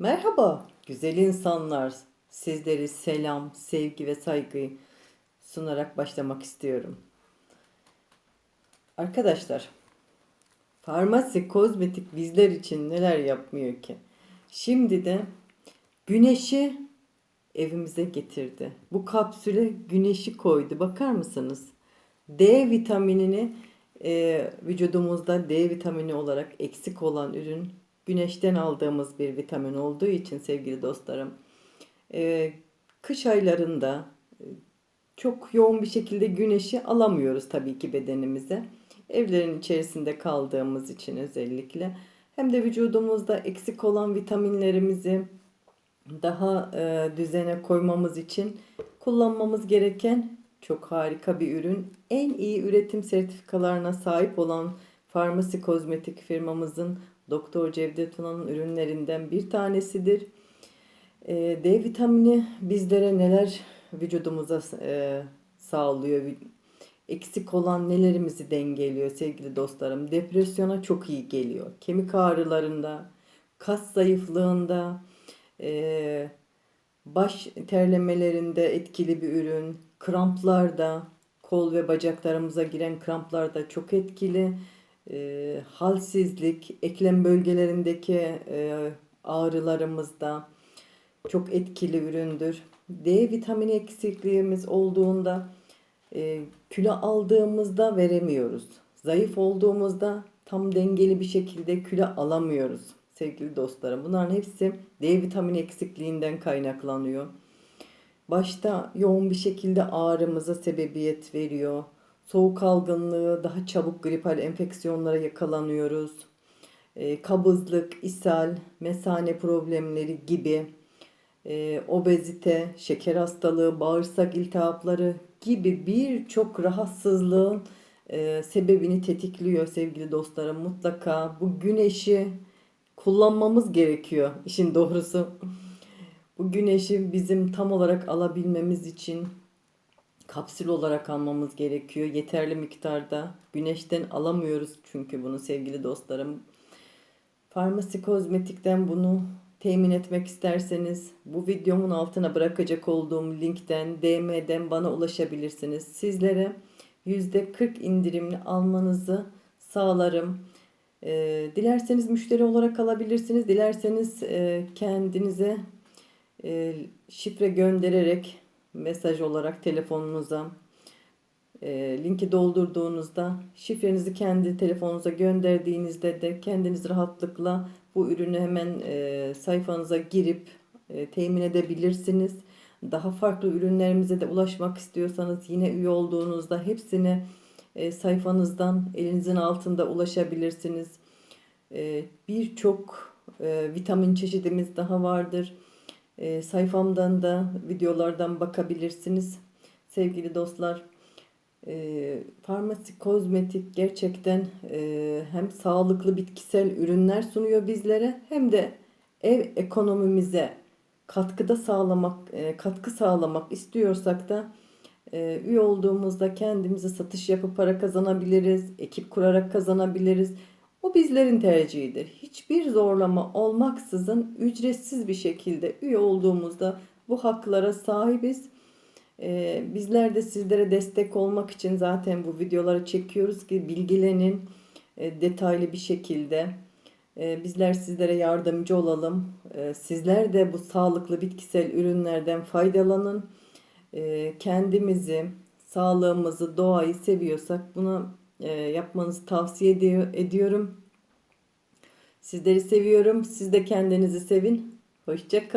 Merhaba güzel insanlar. Sizleri selam, sevgi ve saygı sunarak başlamak istiyorum. Arkadaşlar, farmasi, kozmetik bizler için neler yapmıyor ki? Şimdi de güneşi evimize getirdi. Bu kapsüle güneşi koydu. Bakar mısınız? D vitaminini e, vücudumuzda D vitamini olarak eksik olan ürün güneşten aldığımız bir vitamin olduğu için sevgili dostlarım e, kış aylarında e, çok yoğun bir şekilde güneşi alamıyoruz tabii ki bedenimize. Evlerin içerisinde kaldığımız için özellikle hem de vücudumuzda eksik olan vitaminlerimizi daha e, düzene koymamız için kullanmamız gereken çok harika bir ürün. En iyi üretim sertifikalarına sahip olan farmasi kozmetik firmamızın Doktor Cevdet Tuna'nın ürünlerinden bir tanesidir. E, D vitamini bizlere neler vücudumuza e, sağlıyor? Eksik olan nelerimizi dengeliyor sevgili dostlarım? Depresyona çok iyi geliyor. Kemik ağrılarında, kas zayıflığında, e, baş terlemelerinde etkili bir ürün. Kramplarda, kol ve bacaklarımıza giren kramplarda çok etkili. E, halsizlik, eklem bölgelerindeki e, ağrılarımızda çok etkili üründür. D vitamini eksikliğimiz olduğunda e, kilo aldığımızda veremiyoruz. Zayıf olduğumuzda tam dengeli bir şekilde kilo alamıyoruz sevgili dostlarım. Bunların hepsi D vitamini eksikliğinden kaynaklanıyor. Başta yoğun bir şekilde ağrımıza sebebiyet veriyor. Soğuk algınlığı, daha çabuk gripal enfeksiyonlara yakalanıyoruz. E, kabızlık, ishal, mesane problemleri gibi e, obezite, şeker hastalığı, bağırsak iltihapları gibi birçok rahatsızlığın e, sebebini tetikliyor sevgili dostlarım. Mutlaka bu güneşi kullanmamız gerekiyor işin doğrusu. Bu güneşi bizim tam olarak alabilmemiz için kapsül olarak almamız gerekiyor. Yeterli miktarda güneşten alamıyoruz çünkü bunu sevgili dostlarım. Farmasi kozmetikten bunu temin etmek isterseniz bu videomun altına bırakacak olduğum linkten DM'den bana ulaşabilirsiniz. Sizlere %40 indirimli almanızı sağlarım. E, dilerseniz müşteri olarak alabilirsiniz. Dilerseniz e, kendinize e, şifre göndererek mesaj olarak telefonunuza e, linki doldurduğunuzda şifrenizi kendi telefonunuza gönderdiğinizde de kendiniz rahatlıkla bu ürünü hemen e, sayfanıza girip e, temin edebilirsiniz. Daha farklı ürünlerimize de ulaşmak istiyorsanız yine üye olduğunuzda hepsine e, sayfanızdan elinizin altında ulaşabilirsiniz. E, Birçok e, vitamin çeşidimiz daha vardır. E, sayfamdan da videolardan bakabilirsiniz. Sevgili dostlar, e, farmasi kozmetik gerçekten e, hem sağlıklı bitkisel ürünler sunuyor bizlere hem de ev ekonomimize katkıda sağlamak, e, katkı sağlamak istiyorsak da e, üye olduğumuzda kendimize satış yapıp para kazanabiliriz, ekip kurarak kazanabiliriz. O bizlerin tercihidir. Hiçbir zorlama olmaksızın ücretsiz bir şekilde üye olduğumuzda bu haklara sahibiz. Ee, bizler de sizlere destek olmak için zaten bu videoları çekiyoruz ki bilgilenin e, detaylı bir şekilde. E, bizler sizlere yardımcı olalım. E, sizler de bu sağlıklı bitkisel ürünlerden faydalanın. E, kendimizi, sağlığımızı, doğayı seviyorsak buna e, yapmanızı tavsiye ediyor, ediyorum. Sizleri seviyorum. Siz de kendinizi sevin. Hoşçakalın.